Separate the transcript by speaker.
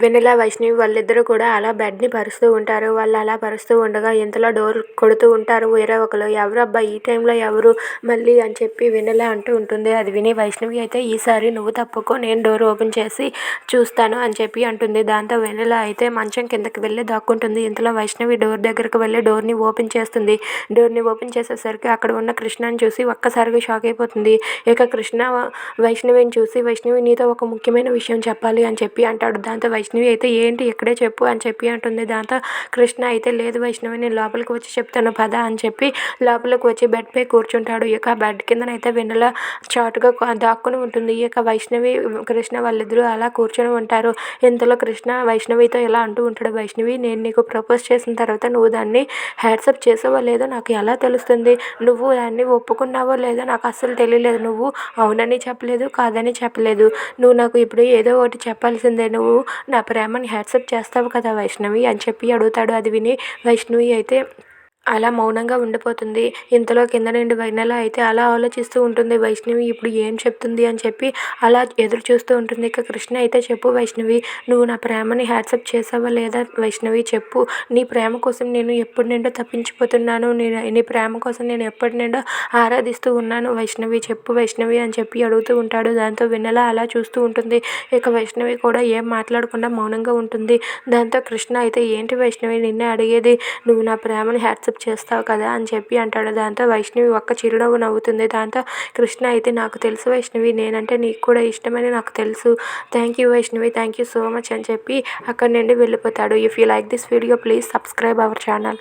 Speaker 1: వెన్నెల వైష్ణవి వాళ్ళిద్దరూ కూడా అలా బెడ్ని పరుస్తూ ఉంటారు. వాళ్ళు అలా పరుస్తూ ఉండగా ఇంతలో డోర్ కొడుతూ ఉంటారు. వేరే ఒకరు ఎవరు అబ్బా ఈ టైంలో ఎవరు మళ్ళీ? అని చెప్పి వెన్నెల అంటూ ఉంటుంది. అది విని వైష్ణవి అయితే ఈసారి నువ్వు తప్పుకో నేను డోర్ ఓపెన్ చేసి చూస్తాను అని చెప్పి అంటుంది. దాంతో వెన్నెల అయితే మంచం కిందకి వెళ్ళి దాక్కుంటుంది. ఇంతలో వైష్ణవి డోర్ దగ్గరకు వెళ్ళి డోర్ని ఓపెన్ చేస్తుంది. డోర్ని ఓపెన్ చేసేసరికి అక్కడ ఉన్న కృష్ణని చూసి ఒక్కసారిగా షాక్ అయిపోతుంది. ఇక కృష్ణ వైష్ణవిని చూసి వైష్ణవి నీతో ఒక ముఖ్యమైన విషయం చెప్పాలి అని చెప్పి అంటాడు. దాంతో వైష్ణవి అయితే ఏంటి ఇక్కడే చెప్పు అని చెప్పి అంటుంది. దాంతో కృష్ణ అయితే లేదు వైష్ణవి నేను లోపలికి వచ్చి చెప్తాను పద అని చెప్పి లోపలికి వచ్చి బెడ్పై కూర్చుంటాడు. ఇక బెడ్ కిందనైతే వెన్నెల చాటుగా దాక్కుని ఉంటుంది. ఇక వైష్ణవి కృష్ణ వాళ్ళిద్దరూ అలా కూర్చొని ఉంటారు. ఇంతలో కృష్ణ వైష్ణవితో ఇలా అంటూ ఉంటాడు. వైష్ణవి నేను నీకు ప్రపోజ్ చేసిన తర్వాత నువ్వు దాన్ని హ్యాట్సప్ చేసావో లేదో నాకు ఎలా తెలుస్తుంది? నువ్వు దాన్ని ఒప్పుకున్నావో లేదో నాకు అస్సలు తెలియలేదు. నువ్వు అవునని చెప్పలేదు కాదని చెప్పలేదు. నువ్వు నాకు ఇప్పుడు ఏదో ఒకటి చెప్పాల్సిందే. నువ్వు నా ప్రేమని హ్యాట్సప్ చేస్తావు కదా వైష్ణవి అని చెప్పి అడుగుతాడు. అది విని వైష్ణవి అయితే అలా మౌనంగా ఉండిపోతుంది. ఇంతలో కింద నుండి వెన్నెల అయితే అలా ఆలోచిస్తూ ఉంటుంది. వైష్ణవి ఇప్పుడు ఏం చెప్తుంది? అని చెప్పి అలా ఎదురు చూస్తూ ఉంటుంది. ఇక కృష్ణ అయితే చెప్పు వైష్ణవి నువ్వు నా ప్రేమని హ్యాట్సప్ చేసావా లేదా? వైష్ణవి చెప్పు. నీ ప్రేమ కోసం నేను ఎప్పటి నుండో తప్పించిపోతున్నాను. నేను నీ ప్రేమ కోసం నేను ఎప్పటి నుండో ఆరాధిస్తూ ఉన్నాను. వైష్ణవి చెప్పు వైష్ణవి అని చెప్పి అడుగుతూ ఉంటాడు. దాంతో వెన్నెల అలా చూస్తూ ఉంటుంది. ఇక వైష్ణవి కూడా ఏం మాట్లాడకుండా మౌనంగా ఉంటుంది. దాంతో కృష్ణ అయితే ఏంటి వైష్ణవి నిన్నే అడిగేది? నువ్వు నా ప్రేమని హ్యాట్సప్ చేస్తావు కదా అని చెప్పి అంటాడు. దాంతో వైష్ణవి ఒక్క చిరునవ్వు నవ్వుతుంది. దాంతో కృష్ణ అయితే నాకు తెలుసు వైష్ణవి నేనంటే నీకు కూడా ఇష్టమని నాకు తెలుసు. Thank you Vaishnavi thank you so much అని చెప్పి అక్కడి నుండి వెళ్ళిపోతాడు. If you like this video please subscribe our channel